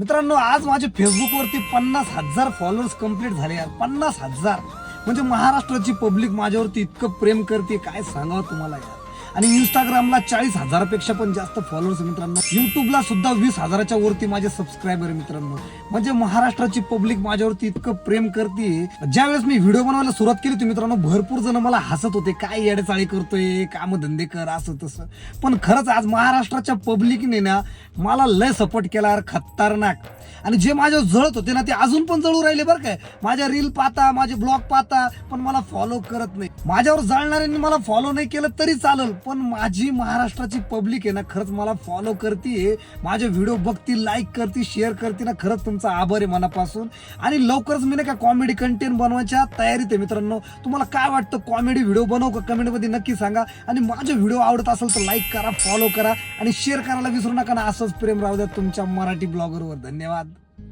मित्रांनो आज माझे फेसबुकवरती पन्नास हजार फॉलोअर्स कंप्लीट झाले यार. पन्नास हजार. म्हणजे महाराष्ट्राची पब्लिक माझ्यावरती इतकं प्रेम करते काय सांगावं तुम्हाला यार? आणि इंस्टाग्रामला चाळीस हजारापेक्षा पण जास्त फॉलोअर्स मित्रांनो. युट्यूबला सुद्धा वीस हजाराच्या वरती माझे सबस्क्रायबर आहे मित्रांनो. म्हणजे महाराष्ट्राची पब्लिक माझ्यावरती इतकं प्रेम करते. ज्यावेळेस मी व्हिडिओ बनवायला सुरुवात केली होती मित्रांनो भरपूर जण मला हसत होते. काय येडेचाळी करतोय? काम धंदे कर असं तसं. पण खरंच आज महाराष्ट्राच्या पब्लिकने ना मला लय सपोर्ट केला खतरनाक. आणि जे माझ्यावर जळत होते ना ते अजून पण जळू राहिले बरं काय माझ्या रील पाहता माझे ब्लॉग पाहता पण मला फॉलो करत नाही. माझ्यावर जळणाऱ्यांनी मला फॉलो नाही केलं तरी चालेल पण माझी महाराष्ट्राची पब्लिक आहे ना खरंच मला फॉलो करते माझे व्हिडिओ बघती लाईक करते शेअर करते ना खरंच तुमचा आभार आहे मनापासून. आणि लवकरच मी नाही का कॉमेडी कंटेंट बनवायच्या तयारीत आहे मित्रांनो. तुम्हाला काय वाटतं कॉमेडी व्हिडिओ बनवू का? कमेंटमध्ये नक्की सांगा. आणि माझे व्हिडिओ आवडत असेल तर लाईक करा फॉलो करा. आणि शेअर करायला विसरू नका ना असंच प्रेम राहू द्या तुमच्या मराठी ब्लॉगरवर धन्यवाद.